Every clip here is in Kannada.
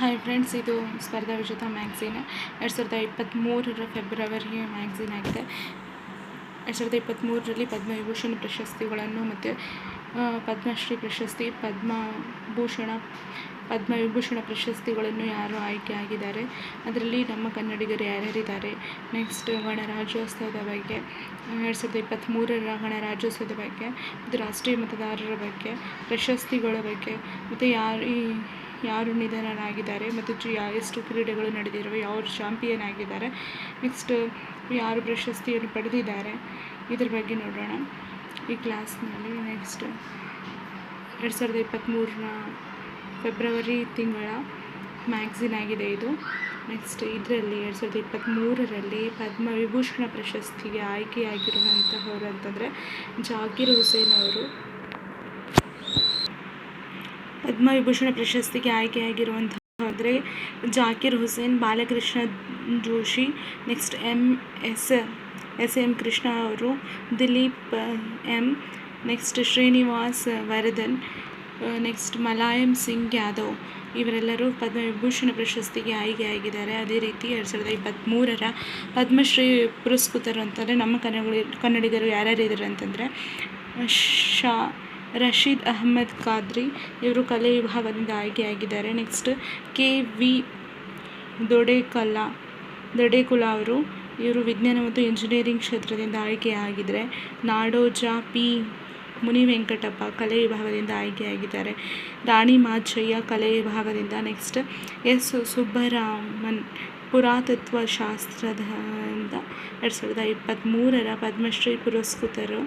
ಹಾಯ್ ಫ್ರೆಂಡ್ಸ್ ಇದು ಸ್ಪರ್ಧಾ ವಿಜೇತ ಮ್ಯಾಗ್ಝೀನ್ ಎರಡು ಸಾವಿರದ ಇಪ್ಪತ್ತ್ಮೂರರ ಫೆಬ್ರವರಿ ಮ್ಯಾಗ್ಝೀನ್ ಆಗಿದೆ. ಎರಡು ಸಾವಿರದ ಇಪ್ಪತ್ತ್ಮೂರರಲ್ಲಿ ಪದ್ಮವಿಭೂಷಣ ಪ್ರಶಸ್ತಿಗಳನ್ನು ಮತ್ತು ಪದ್ಮಶ್ರೀ ಪ್ರಶಸ್ತಿ ಪದ್ಮಭೂಷಣ ಪದ್ಮವಿಭೂಷಣ ಪ್ರಶಸ್ತಿಗಳನ್ನು ಯಾರು ಆಯ್ಕೆ ಆಗಿದ್ದಾರೆ. ಅದರಲ್ಲಿ ನಮ್ಮ ಕನ್ನಡಿಗರು ಯಾರ್ಯಾರಿದ್ದಾರೆ? ನೆಕ್ಸ್ಟ್ ಗಣರಾಜ್ಯೋತ್ಸವದ ಬಗ್ಗೆ, ಎರಡು ಸಾವಿರದ ಇಪ್ಪತ್ತ್ಮೂರರ ಗಣರಾಜ್ಯೋತ್ಸವದ ಬಗ್ಗೆ, ಮತ್ತು ರಾಷ್ಟ್ರೀಯ ಮತದಾರರ ಬಗ್ಗೆ, ಪ್ರಶಸ್ತಿಗಳ ಬಗ್ಗೆ, ಮತ್ತು ಯಾರು ಈ ಯಾರು ನಿಧನರಾಗಿದ್ದಾರೆ ಮತ್ತು ಜಿ ಎಷ್ಟು ಕ್ರೀಡೆಗಳು ನಡೆದಿರುವ ಯಾರು ಚಾಂಪಿಯನ್ ಆಗಿದ್ದಾರೆ ನೆಕ್ಸ್ಟ್ ಯಾರು ಪ್ರಶಸ್ತಿಯನ್ನು ಪಡೆದಿದ್ದಾರೆ? ಇದ್ರ ಬಗ್ಗೆ ನೋಡೋಣ. ಈ ಕ್ಲಾಸ್ನಲ್ಲಿ ನೆಕ್ಸ್ಟ್ ಎರಡು ಸಾವಿರದ ಇಪ್ಪತ್ತ್ಮೂರನ ಫೆಬ್ರವರಿ ತಿಂಗಳ ಮ್ಯಾಗ್ಝಿನ್ ಆಗಿದೆ ಇದು. ನೆಕ್ಸ್ಟ್ ಇದರಲ್ಲಿ ಎರಡು ಸಾವಿರದ ಇಪ್ಪತ್ತ್ಮೂರರಲ್ಲಿ ಪದ್ಮವಿಭೂಷಣ ಪ್ರಶಸ್ತಿಗೆ ಆಯ್ಕೆಯಾಗಿರುವಂತಹವರು ಅಂತಂದರೆ ಜಾಕೀರ್ ಹುಸೇನ್ ಅವರು. ಪದ್ಮವಿಭೂಷಣ ಪ್ರಶಸ್ತಿಗೆ ಆಯ್ಕೆಯಾಗಿರುವಂಥ ಅಂದರೆ Zakir Hussain, Balakrishna Joshi, next M S S M Krishna ಅವರು, Dilip M, next Srinivas Varadan, next Mulayam Singh Yadav ಇವರೆಲ್ಲರೂ ಪದ್ಮವಿಭೂಷಣ ಪ್ರಶಸ್ತಿಗೆ ಆಯ್ಕೆಯಾಗಿದ್ದಾರೆ. ಅದೇ ರೀತಿ ಎರಡು ಸಾವಿರದ ಇಪ್ಪತ್ತ್ಮೂರರ ಪದ್ಮಶ್ರೀ ಪುರಸ್ಕೃತರು ಅಂತಂದರೆ ನಮ್ಮ ಕನ್ನಡ ಕನ್ನಡಿಗರು ಯಾರ್ಯಾರು ಇದ್ದಾರೆ ಅಂತಂದರೆ ಶಾ ರಶೀದ್ ಅಹ್ಮದ್ ಖಾದ್ರಿ ಇವರು ಕಲೆ ವಿಭಾಗದಿಂದ ಆಯ್ಕೆಯಾಗಿದ್ದಾರೆ. Next, K V Dodekalla Dodekula ಅವರು ಇವರು ವಿಜ್ಞಾನ ಮತ್ತು ಇಂಜಿನಿಯರಿಂಗ್ ಕ್ಷೇತ್ರದಿಂದ ಆಯ್ಕೆಯಾಗಿದ್ದರೆ. ನಾಡೋಜ ಪಿ ಮುನಿ ವೆಂಕಟಪ್ಪ ಕಲೆ ವಿಭಾಗದಿಂದ ಆಯ್ಕೆಯಾಗಿದ್ದಾರೆ. ರಾಣಿ ಮಾಚಯ್ಯ ಕಲೆ ವಿಭಾಗದಿಂದ, ನೆಕ್ಸ್ಟ್, ಎಸ್ ಸುಬ್ಬರಾಮನ್ ಪುರಾತತ್ವ ಶಾಸ್ತ್ರದಿಂದ ಎರಡು ಸಾವಿರದ ಇಪ್ಪತ್ತ್ಮೂರರ ಪದ್ಮಶ್ರೀ ಪುರಸ್ಕೃತರು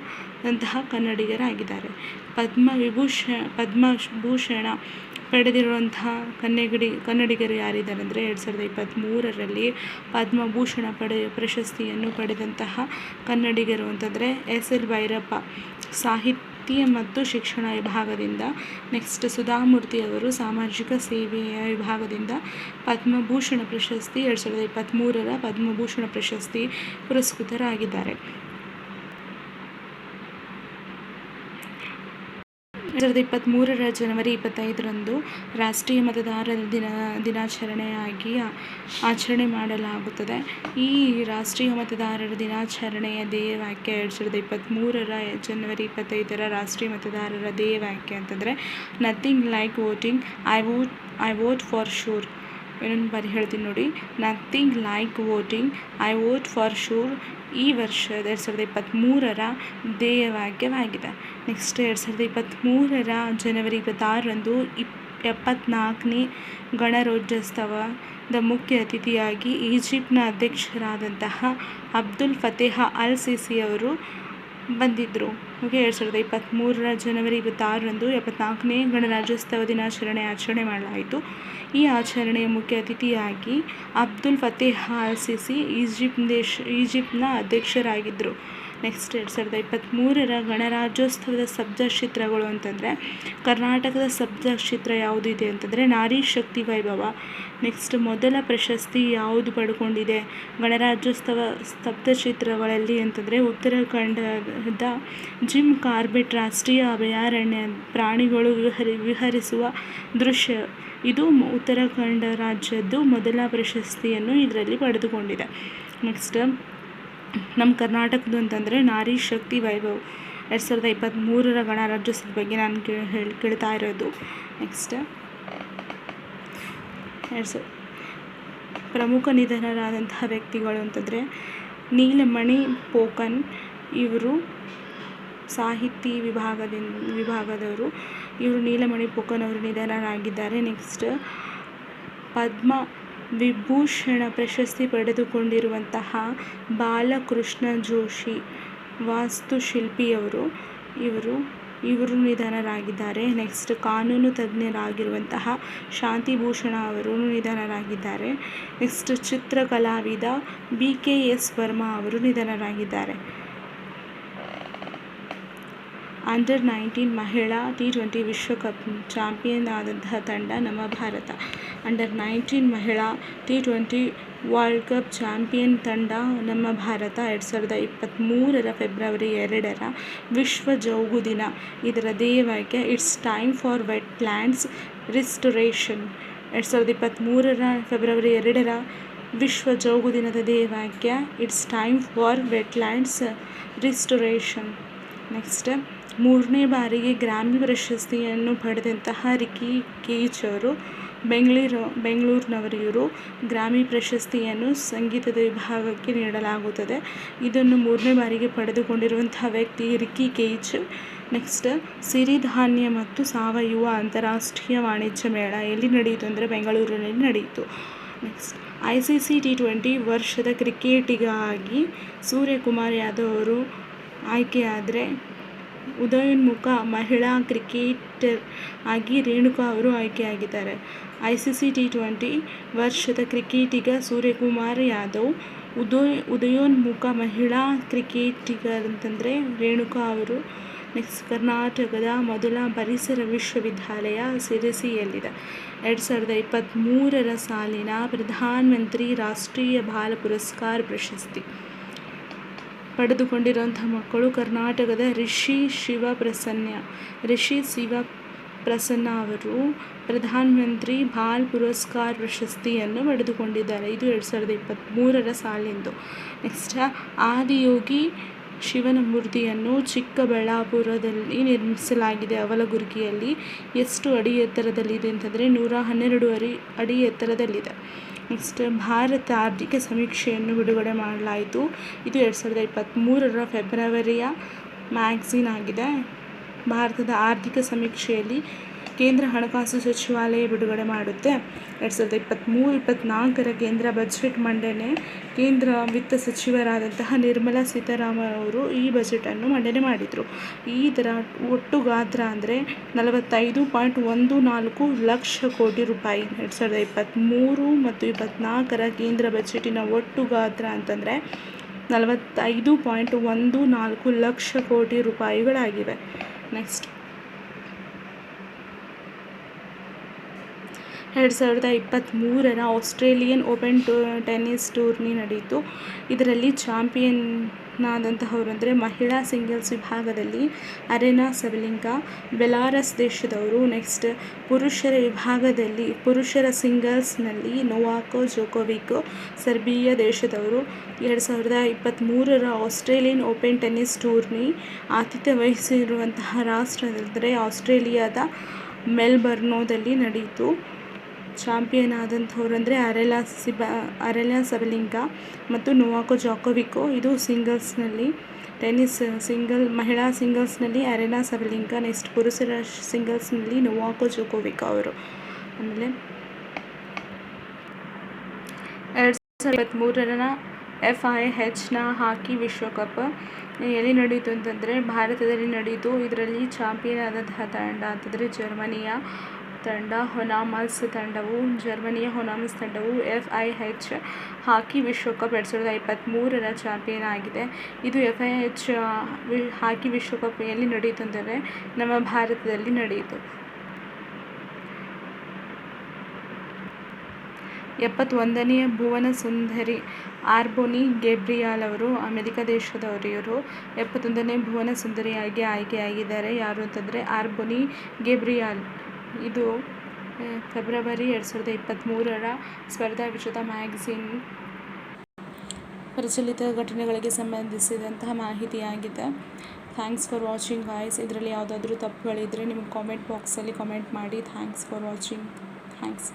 ಅಂತಹ ಕನ್ನಡಿಗರಾಗಿದ್ದಾರೆ. ಪದ್ಮ ವಿಭೂಷ ಪದ್ಮಭೂಷಣ ಪಡೆದಿರುವಂತಹ ಕನ್ನಡಿ ಕನ್ನಡಿಗರು ಯಾರಿದ್ದಾರೆ ಅಂದರೆ ಎರಡು ಸಾವಿರದ ಇಪ್ಪತ್ತ್ಮೂರರಲ್ಲಿ ಪದ್ಮಭೂಷಣ ಪಡೆ, ಪ್ರಶಸ್ತಿಯನ್ನು ಪಡೆದಂತಹ ಕನ್ನಡಿಗರು ಅಂತಂದರೆ ಎಸ್ ಎಲ್ ಭೈರಪ್ಪ, ಸಾಹಿತ್ಯ ಮತ್ತು ಶಿಕ್ಷಣ ವಿಭಾಗದಿಂದ. ನೆಕ್ಸ್ಟ್ ಸುಧಾಮೂರ್ತಿ ಅವರು ಸಾಮಾಜಿಕ ಸೇವೆಯ ವಿಭಾಗದಿಂದ. ಪದ್ಮಭೂಷಣ ಪ್ರಶಸ್ತಿ ಎರಡು ಸಾವಿರದ ಇಪ್ಪತ್ತ್ಮೂರರ ಪದ್ಮಭೂಷಣ ಪ್ರಶಸ್ತಿ ಪುರಸ್ಕೃತರಾಗಿದ್ದಾರೆ. ಸಾವಿರದ ಇಪ್ಪತ್ತ್ಮೂರರ ಜನವರಿ ಇಪ್ಪತ್ತೈದರಂದು ರಾಷ್ಟ್ರೀಯ ಮತದಾರರ ದಿನ, ದಿನಾಚರಣೆಯಾಗಿ ಆಚರಣೆ ಮಾಡಲಾಗುತ್ತದೆ. ಈ ರಾಷ್ಟ್ರೀಯ ಮತದಾರರ ದಿನಾಚರಣೆಯ ಧ್ಯೇಯ ವಾಕ್ಯ ಎರಡು ಸಾವಿರದ ಇಪ್ಪತ್ತ್ಮೂರರ ಜನವರಿ ಇಪ್ಪತ್ತೈದರ ರಾಷ್ಟ್ರೀಯ ಮತದಾರರ ಧ್ಯೇಯ ವಾಕ್ಯ ಅಂತಂದರೆ nothing like voting I vote I vote for sure ಇನ್ನೊಂದು ಬಾರಿ ಹೇಳ್ತೀನಿ ನೋಡಿ. Nothing like voting I vote for sure ಈ ವರ್ಷ ಎರಡು ಸಾವಿರದ ಇಪ್ಪತ್ತ್ಮೂರರ ಧ್ಯೇಯವಾಕ್ಯವಾಗಿದೆ ನೆಕ್ಸ್ಟ್ ಎರಡು ಸಾವಿರದ ಇಪ್ಪತ್ತ್ಮೂರರ ಜನವರಿ ಇಪ್ಪತ್ತಾರರಂದು ಇಪ್, ಎಪ್ಪತ್ನಾಲ್ಕನೇ ಗಣರಾಜ್ಯೋತ್ಸವದ ಮುಖ್ಯ ಅತಿಥಿಯಾಗಿ ಈಜಿಪ್ಟ್ನ ಅಧ್ಯಕ್ಷರಾದಂತಹ ಅಬ್ದುಲ್ ಫತೇಹ ಅಲ್ ಸಿಸಿ ಅವರು ಬಂದಿದ್ದರು ಓಕೆ, ಎರಡು ಸಾವಿರದ ಇಪ್ಪತ್ತ್ಮೂರರ ಜನವರಿ ಇಪ್ಪತ್ತಾರರಂದು ಎಪ್ಪತ್ನಾಲ್ಕನೇ ಗಣರಾಜ್ಯೋತ್ಸವ ದಿನಾಚರಣೆ ಆಚರಣೆ ಮಾಡಲಾಯಿತು. ಈ ಆಚರಣೆಯ ಮುಖ್ಯ ಅತಿಥಿಯಾಗಿ ಅಬ್ದುಲ್ ಫತೇಹ್ ಅಲ್ ಸಿಸಿ ಈಜಿಪ್ಟ್ ದೇಶ, ಈಜಿಪ್ಟ್ನ ಅಧ್ಯಕ್ಷರಾಗಿದ್ದರು. ನೆಕ್ಸ್ಟ್ ಎರಡು ಸಾವಿರದ ಇಪ್ಪತ್ತ್ಮೂರರ ಗಣರಾಜ್ಯೋತ್ಸವದ ಚಿತ್ರಗಳು ಅಂತಂದರೆ, ಕರ್ನಾಟಕದ ಚಿತ್ರ ಯಾವುದಿದೆ ಅಂತಂದರೆ, ನಾರಿ ಶಕ್ತಿ ವೈಭವ. ನೆಕ್ಸ್ಟ್ ಮೊದಲ ಪ್ರಶಸ್ತಿ ಯಾವುದು ಪಡ್ಕೊಂಡಿದೆ? ಗಣರಾಜ್ಯೋತ್ಸವ ಚಿತ್ರಗಳಲ್ಲಿ ಅಂತಂದರೆ, ಉತ್ತರಾಖಂಡದ ಜಿಮ್ ಕಾರ್ಬೆಟ್ ರಾಷ್ಟ್ರೀಯ ಅಭಯಾರಣ್ಯ ಪ್ರಾಣಿಗಳು ವಿಹರಿ, ವಿಹರಿಸುವ ದೃಶ್ಯ. ಇದು ಉತ್ತರಾಖಂಡ ರಾಜ್ಯದ್ದು ಮೊದಲ ಪ್ರಶಸ್ತಿಯನ್ನು ಇದರಲ್ಲಿ ಪಡೆದುಕೊಂಡಿದೆ. ನೆಕ್ಸ್ಟ್ ನಮ್ಮ ಕರ್ನಾಟಕದ್ದು ಅಂತಂದರೆ ನಾರಿ ಶಕ್ತಿ ವೈಭವ್. ಎರಡು ಸಾವಿರದ ಇಪ್ಪತ್ತ್ಮೂರರ ಗಣರಾಜ್ಯೋತ್ಸವದ ಬಗ್ಗೆ ನಾನು ಹೇಳಿ, ಕೇಳ್ತಾ ಇರೋದು. ನೆಕ್ಸ್ಟ್ ಎರಡು ಸಾವಿರ ಪ್ರಮುಖ ನಿಧನರಾದಂತಹ ವ್ಯಕ್ತಿಗಳು ಅಂತಂದರೆ ನೀಲಮಣಿ ಪೋಕನ್ ಇವರು ಸಾಹಿತಿ ವಿಭಾಗದಿಂದ ವಿಭಾಗದವರು. ಇವರು ನೀಲಮಣಿ ಪೋಕನ್ ಅವರು ನಿಧನರಾಗಿದ್ದಾರೆ. ನೆಕ್ಸ್ಟ್ ಪದ್ಮ ವಿಭೂಷಣ ಪ್ರಶಸ್ತಿ ಪಡೆದುಕೊಂಡಿರುವಂತಹ ಬಾಲಕೃಷ್ಣ ಜೋಶಿ ವಾಸ್ತುಶಿಲ್ಪಿಯವರು ಇವರು ಇವರು ನಿಧನರಾಗಿದ್ದಾರೆ. ನೆಕ್ಸ್ಟ್ ಕಾನೂನು ತಜ್ಞರಾಗಿರುವಂತಹ ಶಾಂತಿಭೂಷಣ ಅವರು ನಿಧನರಾಗಿದ್ದಾರೆ. ನೆಕ್ಸ್ಟ್ ಚಿತ್ರಕಲಾವಿದ ಬಿ ಕೆ ಎಸ್ ವರ್ಮಾ ಅವರು ನಿಧನರಾಗಿದ್ದಾರೆ. ಅಂಡರ್ ನೈನ್ಟೀನ್ ಮಹಿಳಾ ಟಿ ಟ್ವೆಂಟಿ ವಿಶ್ವಕಪ್ ಚಾಂಪಿಯನ್ ಆದಂತಹ ತಂಡ ನಮ್ಮ ಭಾರತ. ಅಂಡರ್ ನೈನ್ಟೀನ್ ಮಹಿಳಾ T twenty world cup champion ತಂಡ ನಮ್ಮ ಭಾರತ ಎರಡು ಸಾವಿರದ ಇಪ್ಪತ್ತ್ಮೂರರ ಫೆಬ್ರವರಿ ಎರಡರ ವಿಶ್ವ ಜೌಗು ದಿನ. ಇದರ ಧ್ಯೇಯವಾಕ್ಯ it's time for wetlands restoration ಎರಡು ಸಾವಿರದ ಇಪ್ಪತ್ತ್ಮೂರರ ಫೆಬ್ರವರಿ ಎರಡರ ವಿಶ್ವ ಜೌಗು ದಿನದ ಧ್ಯೇಯವಾಕ್ಯ it's time for wetlands restoration next ಮೂರನೇ ಬಾರಿಗೆ ಗ್ರಾಮಿ ಪ್ರಶಸ್ತಿಯನ್ನು ಪಡೆದಂತಹ ರಿಕಿ ಕೇಚ್ ಅವರು ಬೆಂಗಳೂರು ಬೆಂಗಳೂರಿನವರು ಇವರು ಗ್ರಾಮಿ ಪ್ರಶಸ್ತಿಯನ್ನು ಸಂಗೀತದ ವಿಭಾಗಕ್ಕೆ ನೀಡಲಾಗುತ್ತದೆ. ಇದನ್ನು ಮೂರನೇ ಬಾರಿಗೆ ಪಡೆದುಕೊಂಡಿರುವಂತಹ ವ್ಯಕ್ತಿ ರಿಕ್ಕಿ ಕೇಜ್ ನೆಕ್ಸ್ಟ್ ಸಿರಿಧಾನ್ಯ ಮತ್ತು ಸಾವಯವ ಅಂತಾರಾಷ್ಟ್ರೀಯ ವಾಣಿಜ್ಯ ಮೇಳ ಎಲ್ಲಿ ನಡೆಯಿತು ಅಂದರೆ ಬೆಂಗಳೂರಿನಲ್ಲಿ ನಡೆಯಿತು. Next I C C T twenty ವರ್ಷದ ಕ್ರಿಕೆಟಿಗಾಗಿ ಸೂರ್ಯಕುಮಾರ್ ಯಾದವ್ ಅವರು ಆಯ್ಕೆಯಾದರೆ ಉದಯೋನ್ಮುಖ ಮಹಿಳಾ ಕ್ರಿಕೆಟರ್ ಆಗಿ ರೇಣುಕಾ ಅವರು ಆಯ್ಕೆಯಾಗಿದ್ದಾರೆ. I C C T twenty ವರ್ಷದ ಕ್ರಿಕೆಟಿಗ ಸೂರ್ಯಕುಮಾರ್ ಯಾದವ್ ಉದಯ ಉದಯೋನ್ಮುಖ ಮಹಿಳಾ ಕ್ರಿಕೆಟಿಗರ್ ಅಂತಂದರೆ ರೇಣುಕಾ ಅವರು ನೆಕ್ಸ್ಟ್ ಕರ್ನಾಟಕದ ಮೊದಲ ಪರಿಸರ ವಿಶ್ವವಿದ್ಯಾಲಯ ಸಿರಸಿಯಲ್ಲಿದೆ. ಎರಡು ಸಾವಿರದ ಇಪ್ಪತ್ತ್ಮೂರರ ಸಾಲಿನ ಪ್ರಧಾನಮಂತ್ರಿ ರಾಷ್ಟ್ರೀಯ ಬಾಲ ಪುರಸ್ಕಾರ ಪ್ರಶಸ್ತಿ. ಪಡೆದುಕೊಂಡಿರುವಂಥ ಮಕ್ಕಳು ಕರ್ನಾಟಕದ ರಿಷಿ ಶಿವಪ್ರಸನ್ನ, ರಿಷಿ ಶಿವ ಪ್ರಸನ್ನ ಅವರು ಪ್ರಧಾನಮಂತ್ರಿ ಬಾಲ್ ಪುರಸ್ಕಾರ್ ಪ್ರಶಸ್ತಿಯನ್ನು ಪಡೆದುಕೊಂಡಿದ್ದಾರೆ. ಇದು ಎರಡು ಸಾವಿರದ ಇಪ್ಪತ್ತ್ಮೂರರ ಸಾಲಿಂದು. ನೆಕ್ಸ್ಟ್ ಆದಿಯೋಗಿ ಶಿವನ ಮೂರ್ತಿಯನ್ನು ಚಿಕ್ಕಬಳ್ಳಾಪುರದಲ್ಲಿ ನಿರ್ಮಿಸಲಾಗಿದೆ. ಅವಲಗುರ್ಗಿಯಲ್ಲಿ ಎಷ್ಟು ಅಡಿ ಎತ್ತರದಲ್ಲಿದೆ ಅಂತಂದರೆ ನೂರ ಹನ್ನೆರಡು ಅಡಿ ಅಡಿ ಎತ್ತರದಲ್ಲಿದೆ. ನೆಕ್ಸ್ಟ್ ಭಾರತ ಆರ್ಥಿಕ ಸಮೀಕ್ಷೆಯನ್ನು ಬಿಡುಗಡೆ ಮಾಡಲಾಯಿತು. ಇದು ಎರಡು ಸಾವಿರದ ಇಪ್ಪತ್ತ್ಮೂರರ ಫೆಬ್ರವರಿಯ ಮ್ಯಾಗ್ಝಿನ್ ಆಗಿದೆ. ಭಾರತದ ಆರ್ಥಿಕ ಸಮೀಕ್ಷೆಯಲ್ಲಿ ಕೇಂದ್ರ ಹಣಕಾಸು ಸಚಿವಾಲಯ ಬಿಡುಗಡೆ ಮಾಡುತ್ತೆ. ಎರಡು ಸಾವಿರದ ಇಪ್ಪತ್ತ್ಮೂರು ಇಪ್ಪತ್ತ್ನಾಲ್ಕರ ಕೇಂದ್ರ ಬಜೆಟ್ ಮಂಡನೆ, ಕೇಂದ್ರ ವಿತ್ತ ಸಚಿವರಾದಂತಹ ನಿರ್ಮಲಾ ಸೀತಾರಾಮನ್ ಅವರು ಈ ಬಜೆಟನ್ನು ಮಂಡನೆ ಮಾಡಿದರು. ಥರ ಒಟ್ಟು ಗಾತ್ರ ಅಂದರೆ ನಲವತ್ತೈದು ಪಾಯಿಂಟ್ ಒಂದು ನಾಲ್ಕು ಲಕ್ಷ ಕೋಟಿ ರೂಪಾಯಿ. ಎರಡು ಸಾವಿರದ ಇಪ್ಪತ್ತ್ಮೂರು ಮತ್ತು ಇಪ್ಪತ್ತ್ನಾಲ್ಕರ ಕೇಂದ್ರ ಬಜೆಟಿನ ಒಟ್ಟು ಗಾತ್ರ ಅಂತಂದರೆ ನಲವತ್ತೈದು ಪಾಯಿಂಟ್ ಒಂದು ನಾಲ್ಕು ಲಕ್ಷ ಕೋಟಿ ರೂಪಾಯಿಗಳಾಗಿವೆ. ನೆಕ್ಸ್ಟ್. ಎರಡು ಸಾವಿರದ ಇಪ್ಪತ್ತ್ಮೂರರ ಆಸ್ಟ್ರೇಲಿಯನ್ ಓಪನ್ ಟೂ, ಟೆನ್ನಿಸ್ ಟೂರ್ನಿ ನಡೆಯಿತು. ಇದರಲ್ಲಿ ಚಾಂಪಿಯನ್ನಾದಂತಹವರು ಅಂದರೆ ಮಹಿಳಾ ಸಿಂಗಲ್ಸ್ ವಿಭಾಗದಲ್ಲಿ ಅರೆನಾ ಸಬಲಿಂಕಾ ಬೆಲಾರಸ್ ದೇಶದವರು ನೆಕ್ಸ್ಟ್. ಪುರುಷರ ವಿಭಾಗದಲ್ಲಿ, ಪುರುಷರ ಸಿಂಗಲ್ಸ್ನಲ್ಲಿ ನೋವಾಕೋ ಜೋಕೋವಿಕ್, ಸರ್ಬಿಯಾ ದೇಶದವರು. ಎರಡು ಸಾವಿರದ ಇಪ್ಪತ್ತ್ಮೂರರ ಆಸ್ಟ್ರೇಲಿಯನ್ ಓಪನ್ ಟೆನ್ನಿಸ್ ಟೂರ್ನಿ ಆತಿಥ್ಯ ವಹಿಸಿರುವಂತಹ ರಾಷ್ಟ್ರ ಅಂದರೆ ಆಸ್ಟ್ರೇಲಿಯಾದ ಮೆಲ್ಬರ್ನೋದಲ್ಲಿ ನಡೆಯಿತು. ಚಾಂಪಿಯನ್ ಆದಂಥವ್ರು ಅಂದರೆ ಅರೆಲಾ ಸಿಬಾ, ಅರೆಲಾ ಸಬಲಿಂಗ ಮತ್ತು ನೋವಾಕೋ ಜಾಕೋವಿಕೋ. ಇದು ಸಿಂಗಲ್ಸ್ನಲ್ಲಿ ಟೆನ್ನಿಸ್ ಸಿಂಗಲ್, ಮಹಿಳಾ ಸಿಂಗಲ್ಸ್ನಲ್ಲಿ ಅರೆನಾ ಸಬಲಿಂಗ, ನೆಕ್ಸ್ಟ್ ಪುರುಷರ ಸಿಂಗಲ್ಸ್ನಲ್ಲಿ ನೋವಾಕೋ ಜೋಕೋವಿಕ್ ಅವರು. ಆಮೇಲೆ ಎರಡು ಸಾವಿರದ ಇಪ್ಪತ್ತ್ಮೂರರ ಎಫ್ ಐ ಹೆಚ್ನ ಹಾಕಿ ವಿಶ್ವಕಪ್. ಎಲ್ಲಿ ನಡೆಯಿತು ಅಂತಂದರೆ, ಭಾರತದಲ್ಲಿ ನಡೆಯಿತು ಇದರಲ್ಲಿ ಚಾಂಪಿಯನ್ ಆದಂತಹ ತಂಡ ಅಂತಂದರೆ ಜರ್ಮನಿಯ ತಂಡ, ಹೊನಾಮಲ್ಸ್ ತಂಡವು, ಜರ್ಮನಿಯ ಹೊನಾಮಲ್ಸ್ ತಂಡವು ಎಫ್ ಐ ಹೆಚ್ ಹಾಕಿ ವಿಶ್ವಕಪ್ ಎರಡು ಸಾವಿರದ ಇಪ್ಪತ್ತ್ಮೂರರ ಚಾಂಪಿಯನ್ ಆಗಿದೆ. ಇದು ಎಫ್ ಐ ಹೆಚ್ ಹಾಕಿ ವಿಶ್ವಕಪ್ ಎಲ್ಲಿ ನಡೆಯಿತು ಅಂದರೆ ನಮ್ಮ ಭಾರತದಲ್ಲಿ ನಡೆಯಿತು. ಎಪ್ಪತ್ತೊಂದನೆಯ ಭುವನ ಸುಂದರಿ ಆರ್ಬೋನಿ ಗೇಬ್ರಿಯಾಲ್ ಅವರು ಅಮೆರಿಕ ದೇಶದವರು ಇವರು ಎಪ್ಪತ್ತೊಂದನೇ ಭುವನ ಸುಂದರಿಯಾಗಿ ಆಯ್ಕೆಯಾಗಿದ್ದಾರೆ ಯಾರು ಅಂತಂದರೆ ಆರ್ಬೋನಿ ಗೇಬ್ರಿಯಾಲ್. ಇದು ಫೆಬ್ರವರಿ ಎರಡು ಸಾವಿರದ ಇಪ್ಪತ್ತ್ಮೂರರ ಸ್ಪರ್ಧಾ ವಿಶ್ವದ ಮ್ಯಾಗಝಿನ್ ಪ್ರಚಲಿತ ಘಟನೆಗಳಿಗೆ ಸಂಬಂಧಿಸಿದಂತಹ ಮಾಹಿತಿಯಾಗಿದೆ. Thanks for watching guys. ಇದರಲ್ಲಿ ಯಾವುದಾದ್ರೂ ತಪ್ಪುಗಳಿದ್ದರೆ ನಿಮಗೆ ಕಾಮೆಂಟ್ ಬಾಕ್ಸಲ್ಲಿ ಕಾಮೆಂಟ್ ಮಾಡಿ. Thanks for watching. ಥ್ಯಾಂಕ್ಸ್.